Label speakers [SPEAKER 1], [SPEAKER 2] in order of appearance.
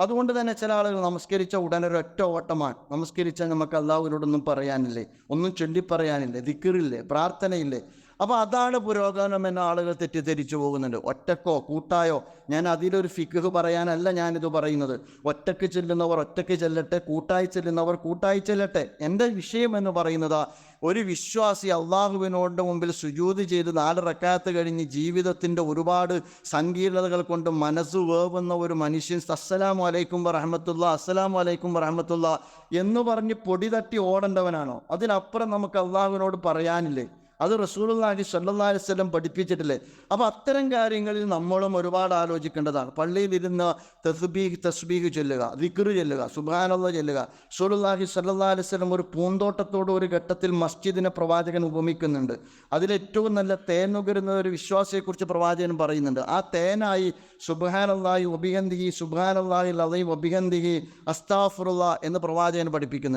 [SPEAKER 1] അതുകൊണ്ട് തന്നെ ചില ആളുകൾ നമസ്കരിച്ച ഉടനെ ഒരു ഒറ്റ ഓട്ടമാണ്. നമസ്കരിച്ചാൽ നമുക്ക് അള്ളാഹുവിനോടൊന്നും പറയാനില്ലേ? ഒന്നും ചൊല്ലി പറയാനില്ലേ ദിക്കറില്ലേ? പ്രാർത്ഥനയില്ലേ? അപ്പോൾ അതാണ് പുരോഗമനം എന്ന ആളുകൾ തെറ്റിദ്ധരിച്ചു പോകുന്നുണ്ട്. ഒറ്റക്കോ കൂട്ടായോ? ഞാൻ അതിലൊരു ഫിഖ് പറയാനല്ല ഞാനിത് പറയുന്നത്. ഒറ്റയ്ക്ക് ചെല്ലുന്നവർ ഒറ്റയ്ക്ക് ചെല്ലട്ടെ കൂട്ടായി ചെല്ലുന്നവർ കൂട്ടായി ചെല്ലട്ടെ. എന്റെ വിഷയം എന്ന് പറയുന്നത് ഒരു വിശ്വാസി അള്ളാഹുവിനോട് മുമ്പിൽ സുജൂത് ചെയ്ത് നാല് റക്കാത്ത് കഴിഞ്ഞ് ജീവിതത്തിന്റെ ഒരുപാട് സങ്കീർണതകൾ കൊണ്ട് മനസ്സ് വേവുന്ന ഒരു മനുഷ്യൻ അസ്സലാം വലൈക്കും വറഹമത്തുള്ള അസ്സലാം വലൈക്കും വറഹമത്തുള്ള എന്ന് പറഞ്ഞ് പൊടി തട്ടി ഓടേണ്ടവനാണോ? അതിനപ്പുറം നമുക്ക് അള്ളാഹുവിനോട് പറയാനില്ലേ? അത് റസൂലുള്ളാഹി സ്വല്ലല്ലാഹി അലൈഹി വസല്ലം പഠിപ്പിച്ചിട്ടില്ലേ. അപ്പോൾ അത്തരം കാര്യങ്ങളിൽ നമ്മളും ഒരുപാട് ആലോചിക്കേണ്ടതാണ്. പള്ളിയിലിരുന്ന് തസ്ബീഹ് തസ്ബീഹ് ചൊല്ലുക ദിക്റ് ചൊല്ലുക സുബാനുള്ള ചൊല്ലുക. റസൂലുള്ളാഹി സ്വല്ലല്ലാഹി അലൈഹി വസല്ലം ഒരു പൂന്തോട്ടത്തോട് ഒരു ഘട്ടത്തിൽ മസ്ജിദിനെ പ്രവാചകൻ ഉപമിക്കുന്നുണ്ട്. അതിലേറ്റവും നല്ല തേൻ നുകരുന്ന ഒരു വിശ്വാസിയെക്കുറിച്ച് പ്രവാചകൻ പറയുന്നുണ്ട്. ആ തേനായി സുബ്ഹാനല്ലാഹി വബിഹന്ദിഹി സുബ്ഹാനല്ലാഹി അലൈഹി വബിഹന്ദിഹി അസ്താഫുറുള്ള എന്ന് പ്രവാചകൻ പഠിപ്പിക്കുന്നുണ്ട്.